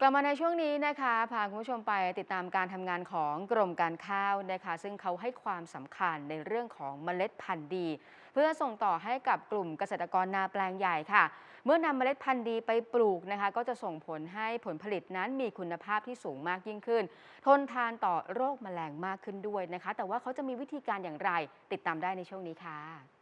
กลับมาในช่วงนี้นะคะพาคุณผู้ชมไปติดตามการทำงานของกรมการข้าวนะคะ ซึ่งเขาให้ความสำคัญในเรื่องของเมล็ดพันธุ์ดี เพื่อส่งต่อให้กับกลุ่มเกษตรกรนาแปลงใหญ่ค่ะ เมื่อนำเมล็ดพันธุ์ดีไปปลูกนะคะ ก็จะส่งผลให้ผลผลิตนั้นมีคุณภาพที่สูงมากยิ่งขึ้น ทนทานต่อโรคแมลงมากขึ้นด้วยนะคะ แต่ว่าเขาจะมีวิธีการอย่างไร ติดตามได้ในช่วงนี้ค่ะ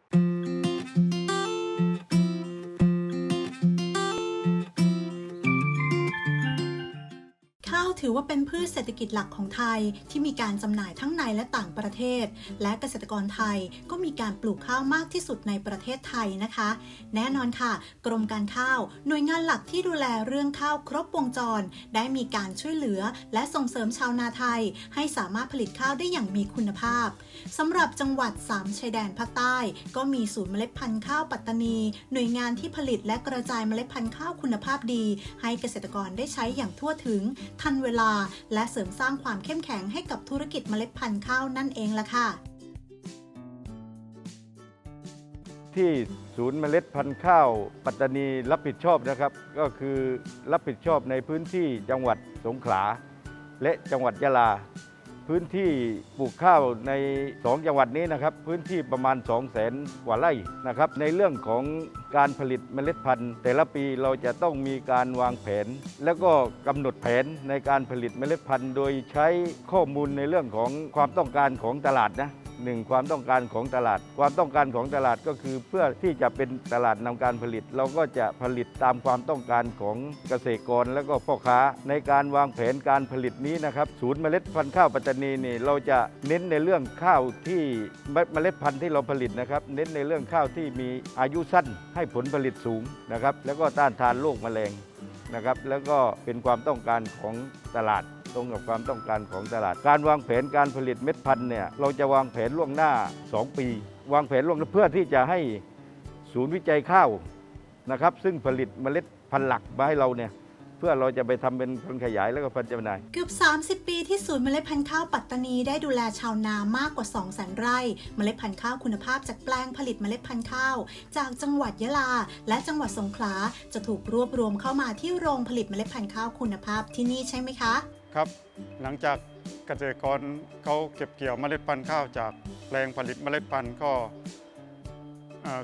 ถือว่าเป็นพืชเศรษฐกิจหลักของไทยที่มีการจำหน่ายทั้งในและต่างประเทศ และเกษตรกรไทยก็มีการปลูกข้าวมากที่สุดในประเทศไทยนะคะ แน่นอนค่ะ กรมการข้าว หน่วยงานหลักที่ดูแลเรื่องข้าวครบวงจร ได้มีการช่วยเหลือ และส่งเสริมชาวนาไทย ให้สามารถผลิตข้าวได้อย่างมีคุณภาพสำหรับจังหวัดสามชายแดนภาคใต้ ก็มีศูนย์เมล็ดพันธุ์ข้าวปัตตานี หน่วยงานที่ผลิตและกระจายเมล็ดพันธุ์ข้าวคุณภาพดี ให้เกษตรกรได้ใช้อย่างทั่วถึงทันเวลาและเสริมสร้างความเข้มแข็งให้กับธุรกิจเมล็ดพันธุ์ข้าวนั่นเองล่ะค่ะ ที่ศูนย์เมล็ดพันธุ์ข้าว ปัตตานีรับผิดชอบนะครับ ก็คือรับผิดชอบในพื้นที่จังหวัดสงขลา และจังหวัดยะลา พื้นที่ปลูกข้าวใน 2 จังหวัดนี้นะครับ พื้นที่ประมาณ 2 0 0แสนกว่าไร่นะครับ ในเรื่องของการผลิตเมล็ดพันธุ์ แต่ละปีเราจะต้องมีการวางแผน แล้วก็กำหนดแผนในการผลิตเมล็ดพันธุ์ โดยใช้ข้อมูลในเรื่องของความต้องการของตลาดนะ หนึ่งความต้องการของตลาด ความต้องการของตลาดก็คือเพื่อที่จะเป็นตลาดนำการผลิต เราก็จะผลิตตามความต้องการของเกษตรกรและก็พ่อค้า ในการวางแผนการผลิตนี้นะครับ ศูนย์เมล็ดพันธุ์ข้าวปัตตานีนี่เราจะเน้นในเรื่องข้าวที่เมล็ดพันธุ์ที่เราผลิตนะครับ เน้นในเรื่องข้าวที่มีอายุสั้นให้ผลผลิตสูงนะครับ แล้วก็ต้านทานโรคแมลงนะครับ แล้วก็เป็นความต้องการของตลาด ตรงกับความต้องการของตลาด การวางแผนการผลิตเม็ดพันธุ์เนี่ยเราจะวางแผนล่วงหน้า 2 ปี วางแผนล่วงหน้าเพื่อที่จะให้ศูนย์วิจัยข้าวนะครับ ซึ่งผลิตเมล็ดพันธุ์หลักมาให้เราเนี่ยเพื่อเราจะไปทำเป็นพันขยายแล้วก็พันจำหน่าย เกือบ 30 ปีที่ศูนย์เมล็ดพันธุ์ข้าวปัตตานีได้ดูแลชาวนามากกว่า 2 0 0 0 0 ไร่ เมล็ดพันธุ์ข้าวคุณภาพจากแปลงผลิตเมล็ดพันธุ์ข้าว จากจังหวัดยะลา และจังหวัดสงขลาจะถูกรวบรวมเข้ามาที่โรงผลิตเมล็ดพันธุ์ข้าวคุณภาพที่นี่ใช่ไหมคะ ครับ หลังจากเกษตรกรเขาเก็บเกี่ยวเมล็ดพันธุ์ข้าวจากแปลงผลิตเมล็ดพันธุ์ก็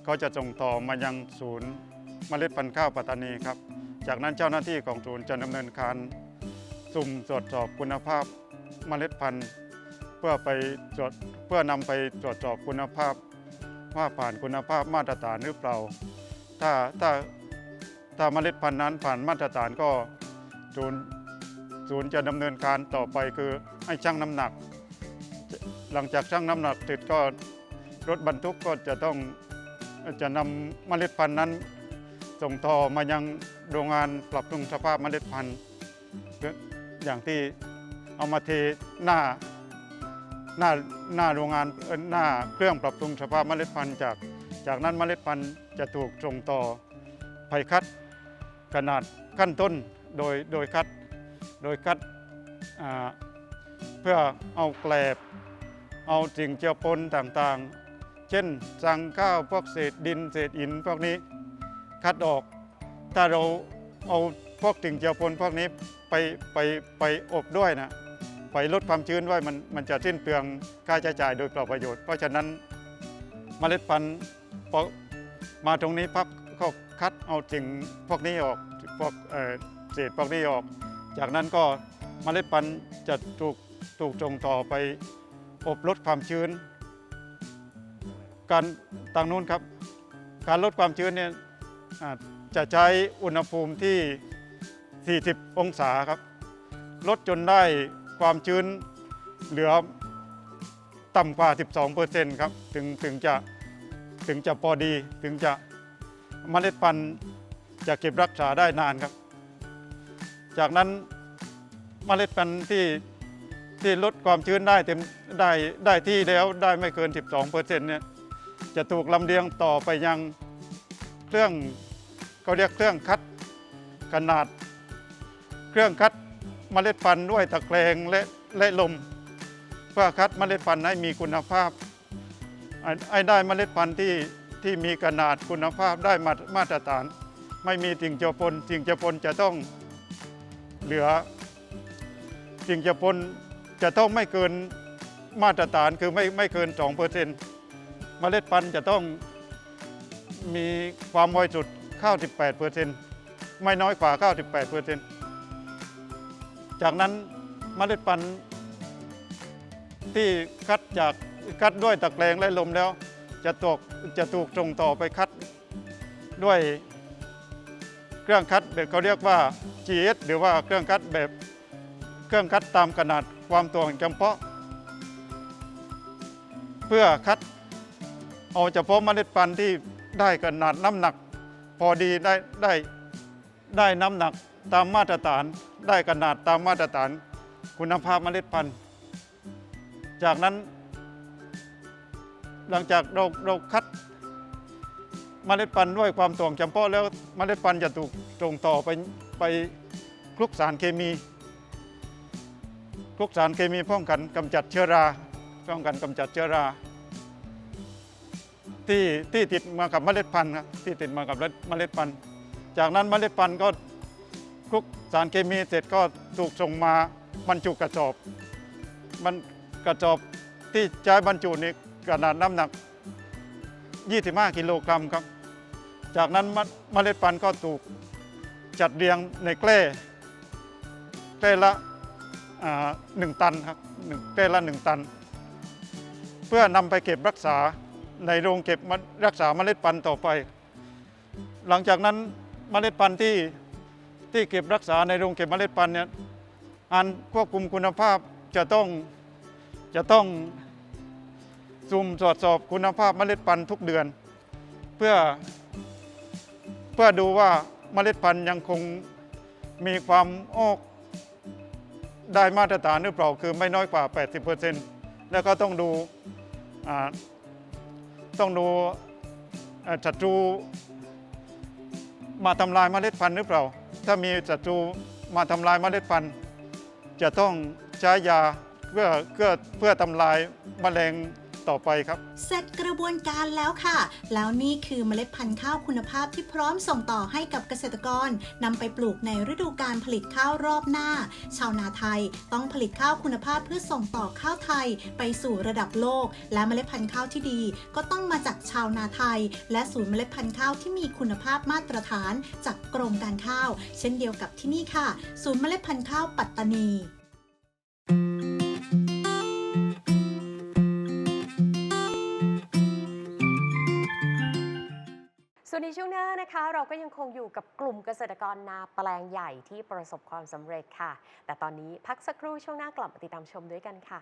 เขาจะส่งต่อมายังศูนย์เมล็ดพันธุ์ข้าวปัตตานีครับ จากนั้นเจ้าหน้าที่ของศูนย์จะดำเนินการสุ่มตรวจสอบคุณภาพเมล็ดพันธุ์ เพื่อไปตรวจเพื่อนำไปตรวจสอบคุณภาพว่าผ่านคุณภาพมาตรฐานหรือเปล่า ถ้าถ้าถ้าเมล็ดพันธุ์นั้นผ่านมาตรฐานก็ศูนย์ ศูนย์จะดำเนินการต่อไปคือให้ชั่งน้ำหนัก หลังจากชั่งน้ำหนักเสร็จก็รถบรรทุกก็จะต้องจะนำเมล็ดพันธุ์นั้น ส่งต่อมายังโรงงานปรับปรุงสภาพเมล็ดพันธุ์อย่างที่เอามาเทหน้าหน้าหน้าโรงงานหน้าเครื่องปรับปรุงสภาพเมล็ดพันธุ์จากจากนั้นเมล็ดพันธุ์จะถูกส่งต่อไผ่คัดขนาดขั้นต้นโดยโดยคัด โดยคัดเพื่อเอาแกลบ เอาสิ่งเจือปนต่างๆ เช่นสังข้าวพวกเศษดินเศษหินพวกนี้คัดออก ถ้าเราเอาพวกสิ่งเจือปนพวกนี้ไปไปไปอบด้วยนะไปลดความชื้นไว้มันมันจะสิ้นเปลืองค่าใช้จ่ายโดยเปล่าประโยชน์ เพราะฉะนั้นเมล็ดพันธุ์มาตรงนี้พับก็คัดเอาสิ่งพวกนี้ออกพวกเศษพวกนี้ออก จากนั้นก็เมล็ดพันธุ์จะถูกถูกส่งต่อไปอบลดความชื้น การทางนู้นครับ การลดความชื้นเนี่ยจะใช้อุณหภูมิที่ 40 องศาครับ ลดจนได้ความชื้นเหลือต่ำกว่า 12%ครับถึงถึงจะถึงจะพอดีถึงจะเมล็ดพันธุ์จะเก็บรักษาได้นานครับ จากนั้นเมล็ดพันธุ์ที่ที่ลดความชื้นได้เต็มได้ได้ที่แล้วได้ไม่เกิน 12%เซ็นต์เนี่ยจะถูกลำเลียงต่อไปยังเครื่องเขาเรียกเครื่องคัดขนาด เครื่องคัดเมล็ดพันธุ์ด้วยตะแกรงและและลม เพื่อคัดเมล็ดพันธุ์ให้มีคุณภาพให้ให้ได้เมล็ดพันธุ์ที่ที่มีขนาดคุณภาพได้มามาตรฐาน ไม่มีสิ่งเจือปนสิ่งเจือปนจะต้อง เหลือสิ่งจือปนจะต้องไม่เกินมาตรฐานคือไม่ไม่เกิน 2%เปอร์เซ็นต์เมล็ดพันธุ์จะต้องมีความบริสุทธิ์98เปอร์เซ็นต์ไม่น้อยกว่า 98เปอร์เซ็นต์จากนั้นเมล็ดพันธุ์ที่คัดจากคัดด้วยตะแกรงและลมแล้ว จะตกจะถูกส่งต่อไปคัดด้วย เครื่องคัดแบบเขาเรียกว่า GS หรือว่าเครื่องคัดแบบเครื่องคัดตามขนาดความตัวจำเพาะ เพื่อคัดเอาเฉพาะเมล็ดพันธุ์ที่ได้ขนาดน้ำหนัก พอดีได้ได้ได้น้ำหนักตามมาตรฐาน ได้ขนาดตามมาตรฐาน คุณภาพเมล็ดพันธุ์ จากนั้น หลังจากเราเราคัด เมล็ดพันธุ์ด้วยความตวงจำเพาะแล้วเมล็ดพันธุ์จะถูกส่งต่อไปไปคลุกสารเคมี คลุกสารเคมีป้องกันกำจัดเชื้อราป้องกันกำจัดเชื้อรา ที่ที่ติดมากับเมล็ดพันธุ์ครับที่ติดมากับเมล็ดพันธุ์ จากนั้นเมล็ดพันธุ์ก็คลุกสารเคมีเสร็จก็ถูกส่งมาบรรจุกระสอบมันกระสอบที่ใช้บรรจุนี่ขนาดน้ำหนัก 25 กิโลกรัมครับ จากนั้นเมเมล็ดพันธุ์ก็ถูกจัดเรียงในแกล้แกล้ละหนึ่งตันครับแกล้ละหนึ่งตัน เพื่อนำไปเก็บรักษาในโรงเก็บรักษาเมล็ดพันธุ์ต่อไป หลังจากนั้นเมล็ดพันธุ์ที่ที่เก็บรักษาในโรงเก็บเมล็ดพันธุ์เนี่ยอันควบคุมคุณภาพจะต้องจะต้อง ซุ่มตรวจสอบคุณภาพเมล็ดพันธุ์ทุกเดือน เพื่อ เพื่อดูว่าเมล็ดพันธุ์ยังคงมีความออกได้มาตรฐานหรือเปล่าคือไม่น้อยกว่า 80%แล้วก็ต้องดูต้องดูเอ่อศัตรูมาทำลายเมล็ดพันธุ์หรือเปล่า ถ้ามีศัตรูมาทำลายเมล็ดพันธุ์ จะต้องใช้ยาเพื่อเพื่อเพื่อทำลายแมลง ต่อไปครับ เสร็จกระบวนการแล้วค่ะ แล้วนี่คือเมล็ดพันธุ์ข้าวคุณภาพที่พร้อมส่งต่อให้กับเกษตรกรนำไปปลูกในฤดูการผลิตข้าวรอบหน้า ชาวนาไทยต้องผลิตข้าวคุณภาพเพื่อส่งต่อข้าวไทยไปสู่ระดับโลก และเมล็ดพันธุ์ข้าวที่ดี ก็ต้องมาจากชาวนาไทย และศูนย์เมล็ดพันธุ์ข้าวที่มีคุณภาพมาตรฐาน จากกรมการข้าว เช่นเดียวกับที่นี่ค่ะ ศูนย์เมล็ดพันธุ์ข้าวปัตตานี นะคะเราก็ยังคงอยู่กับกลุ่มเกษตรกรนาแปลงใหญ่ที่ประสบความสำเร็จค่ะ แต่ตอนนี้พักสักครู่ช่วงหน้ากลับมาติดตามชมด้วยกันค่ะ